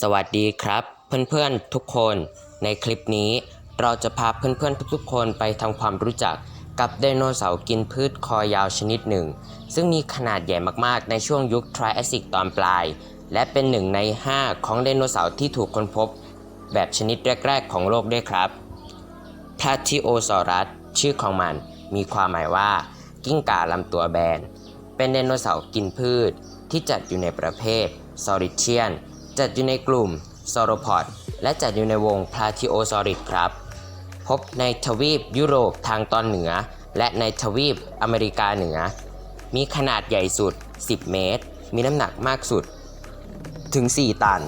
สวัสดีครับ เพื่อนๆทุกคน ในคลิปนี้เราจะพาเพื่อนๆทุกๆ คนไปทำความรู้จักกับไดโนเสาร์กินพืชคอยาวชนิดหนึ่ง ซึ่งมีขนาดใหญ่มากๆในช่วงยุคทรแอสซิกตอนปลาย และเป็นหนึ่งใน 5 ของไดโนเสาร์ที่ถูกค้นพบ แบบชนิดแรก ๆ ของโลกด้วยครับพลาทิโอซอรัสชื่อของมันมีความหมายว่า กิ้งก่าลำตัวแบน เป็นไดโนเสาร์กินพืชที่จัดอยู่ในประเภทซอริเทียน จัดอยู่ในกลุ่มซอโรพอดและจัดอยู่ในวงพลาทิโอซอริดครับ พบในทวีปยุโรปทางตอนเหนือ และในทวีปอเมริกาเหนือ มีขนาดใหญ่สุด 10 เมตร มีน้ำหนักมากสุด ถึง 4 ตัน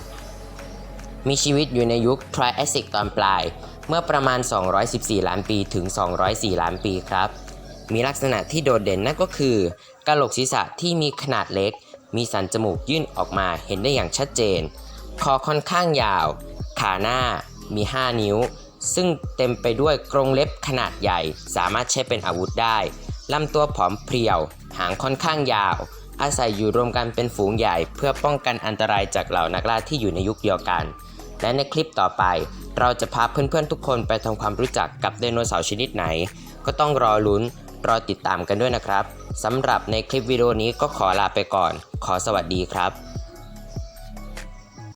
มีชีวิตอยู่ในยุคทรแอสซิกตอนปลาย เมื่อประมาณ 214 ล้านปีถึง 204 ล้านปีครับ มีลักษณะที่โดดเด่นนั่นก็คือกะโหลกศีรษะที่มีขนาดเล็ก มีสันจมูกยื่นออกมาเห็นได้อย่างชัดเจน คอค่อนข้างยาว ขาหน้ามี 5 นิ้ว ซึ่งเต็มไปด้วยกรงเล็บขนาดใหญ่ สามารถใช้เป็นอาวุธได้ลำตัวผอมเพรียว หางค่อนข้างยาว อาศัยอยู่รวมกันเป็นฝูงใหญ่ เพื่อป้องกันอันตรายจากเหล่านักล่าที่อยู่ในยุคเดียวกัน และในคลิปต่อไป เราจะพาเพื่อนๆทุกคนไปทำความรู้จักกับไดโนเสาร์ชนิดไหน ก็ต้องรอลุ้น รอติดตามกันด้วยนะครับ สำหรับในคลิปวิดีโอนี้ก็ขอลาไปก่อน ขอสวัสดีครับ